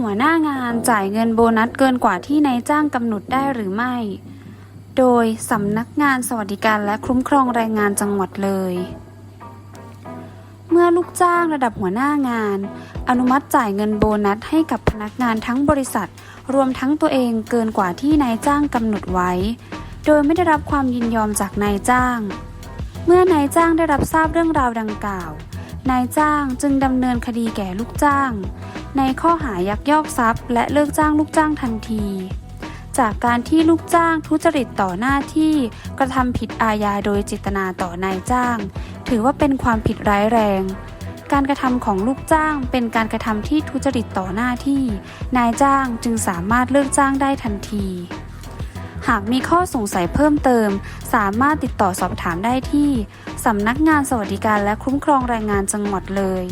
หัวหน้างานจ่ายเงินโบนัสเกินกว่าที่นายจ้างกำหนดได้หรือไม่ โดยสำนักงานสวัสดิการและคุ้มครองแรงงานจังหวัดเลย เมื่อลูกจ้างระดับหัวหน้างาน อนุมัติจ่ายเงินโบนัสให้กับพนักงานทั้งบริษัท รวมทั้งตัวเองเกินกว่าที่นายจ้างกำหนดไว้ โดยไม่ได้รับความยินยอมจากนายจ้าง เมื่อนายจ้างได้รับทราบเรื่องราวดังกล่าวนายจ้างจึงดำเนินคดีแก่ลูกจ้าง ในข้อหายักยอกทรัพย์ และเลิกจ้างลูกจ้างทันที จากการที่ลูกจ้างทุจริตต่อหน้าที่กระทำผิดอาญาโดยเจตนาต่อนายจ้าง ถือว่าเป็นความผิดร้ายแรง การกระทำของลูกจ้างเป็นการกระทำที่ทุจริตต่อหน้าที่ นายจ้างจึงสามารถเลิกจ้างได้ทันทีหากมีข้อสงสัยเพิ่มเติม สามารถติดต่อสอบถามได้ที่ สำนักงานสวัสดิการและคุ้มครองแรงงานจังหวัดเลย